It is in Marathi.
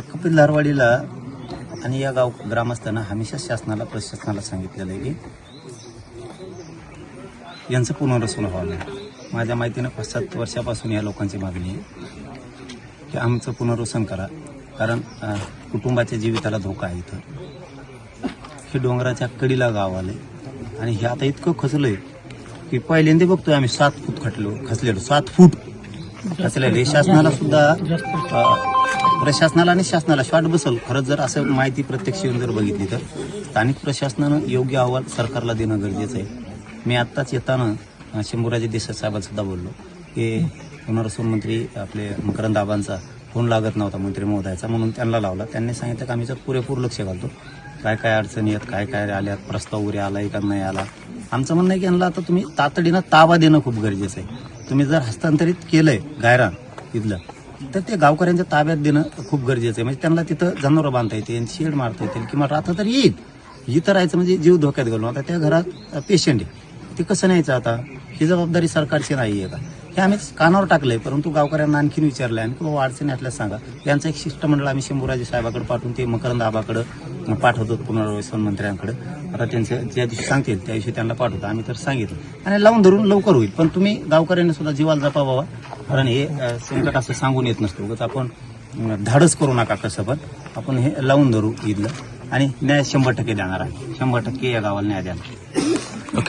त्या कपिल धारवाडीला आणि या गाव ग्रामस्थांना हमेशा शासनाला प्रशासनाला सांगितलेलं आहे की यांचं पुनर्वसन व्हावं नाही माझ्या माहितीनं पाच सात वर्षापासून या लोकांची मागणी आहे की आमचं पुनर्वसन करा. कारण कुटुंबाच्या जीविताला धोका आहे इथं. हे डोंगराच्या कडीला गाव आले आणि हे आता इतकं खचलंय की पहिल्यांदा बघतोय आम्ही सात फूट खटलो खचलेलो. सात फूट. खचलेले शासनाला सुद्धा प्रशासनाला आणि शासनाला शॉट बसल. खरंच जर असं माहिती प्रत्यक्ष येऊन जर बघितली तर स्थानिक प्रशासनानं योग्य अहवाल सरकारला देणं गरजेचं आहे. मी आत्ताच येताना शंभूराजे देसाई साहेबांसुद्धा बोललो की पुनर्वसन मंत्री आपले मकरंद आबांचा फोन लागत नव्हता मंत्री महोदयाचा म्हणून त्यांना लावला. त्यांनी सांगितलं की आम्ही जर पुरेपूर लक्ष घालतो. काय काय अडचणी आहेत काय काय आल्यात प्रस्ताव वगैरे आला का नाही आला? आमचं म्हणणं आहे की यांना आता तुम्ही तातडीनं ताबा देणं खूप गरजेचं आहे. तुम्ही जर हस्तांतरित केलंय गायरान इथलं तर ते गावकऱ्यांच्या ताब्यात देणं खूप गरजेचं आहे. म्हणजे त्यांना तिथं जनावरं बांधता येतील शेड मारता येतील किंवा राहता तर येईल. इथं राहायचं म्हणजे जीव धोक्यात घालून. आता त्या घरात पेशंट आहे. ते कसं न्यायचं आता? ही जबाबदारी सरकारची नाही आहे का? हे आम्ही कानावर टाकलंय परंतु गावकऱ्यांना आणखीन विचारलंय. आणि बाबा अडचणी असल्यास सांगा. यांचं एक शिष्टमंडळ आम्ही शंभूराजे साहेबाकडे पाठवून ते मकरंद आबाकडे पाठवतो पुनर्वसन मंत्र्यांकडे. आता त्यांचं ज्या दिवशी सांगतील त्या दिवशी त्यांना पाठवतो. आम्ही तर सांगितलं. आणि लावून धरून लवकर होईल. पण तुम्ही गावकऱ्यांनी सुद्धा जीवाला जपावा कारण हे संकट असं सांगून येत नसतो. उगाच आपण धाडस करू नका कसं पण. आपण हे लावून धरू इथलं. आणि न्याय शंभर टक्के देणार आहे शंभर टक्के या गावाला न्याय द्यायला